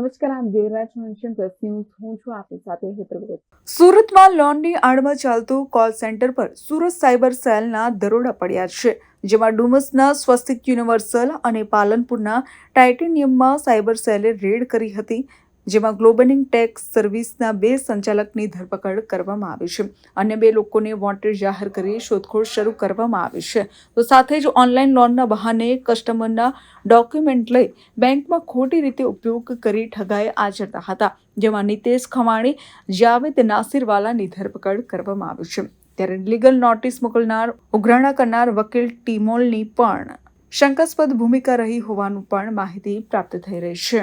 નમસ્કાર, આમ દેવરાજ છો પ્લસ હું છું આપની સાથે હેતર સુરતમાં લોનની આડમાં ચાલતું કોલ સેન્ટર પર સુરત સાયબર સેલના દરોડા પડ્યા છે, જેમાં ડુમસના સ્વસ્તિક યુનિવર્સલ અને પાલનપુરના ટાઇટેનિયમમાં સાયબર સેલે રેડ કરી હતી. જેમાં ગ્લોબલિંગ ટેક્સ સર્વિસના બે સંચાલકની ધરપકડ કરવામાં આવી છે. અન્ય બે લોકોને વોન્ટેડ જાહેર કરી શોધખોળ શરૂ કરવામાં આવી છે. તો સાથે જ ઓનલાઈન લોનના બહાને કસ્ટમરના ડોક્યુમેન્ટ લઈ બેંકમાં ખોટી રીતે ઉપયોગ કરી ઠગાઈ આચરતા હતા, જેમાં નિતેશ ખમાણી, જાવેદ નાસિરવાલાની ધરપકડ કરવામાં આવી છે. ત્યારે લીગલ નોટિસ મોકલનાર, ઉઘરાણા કરનાર વકીલ ટીમોલની પણ શંકાસ્પદ ભૂમિકા રહી હોવાનું પણ માહિતી પ્રાપ્ત થઈ રહી છે.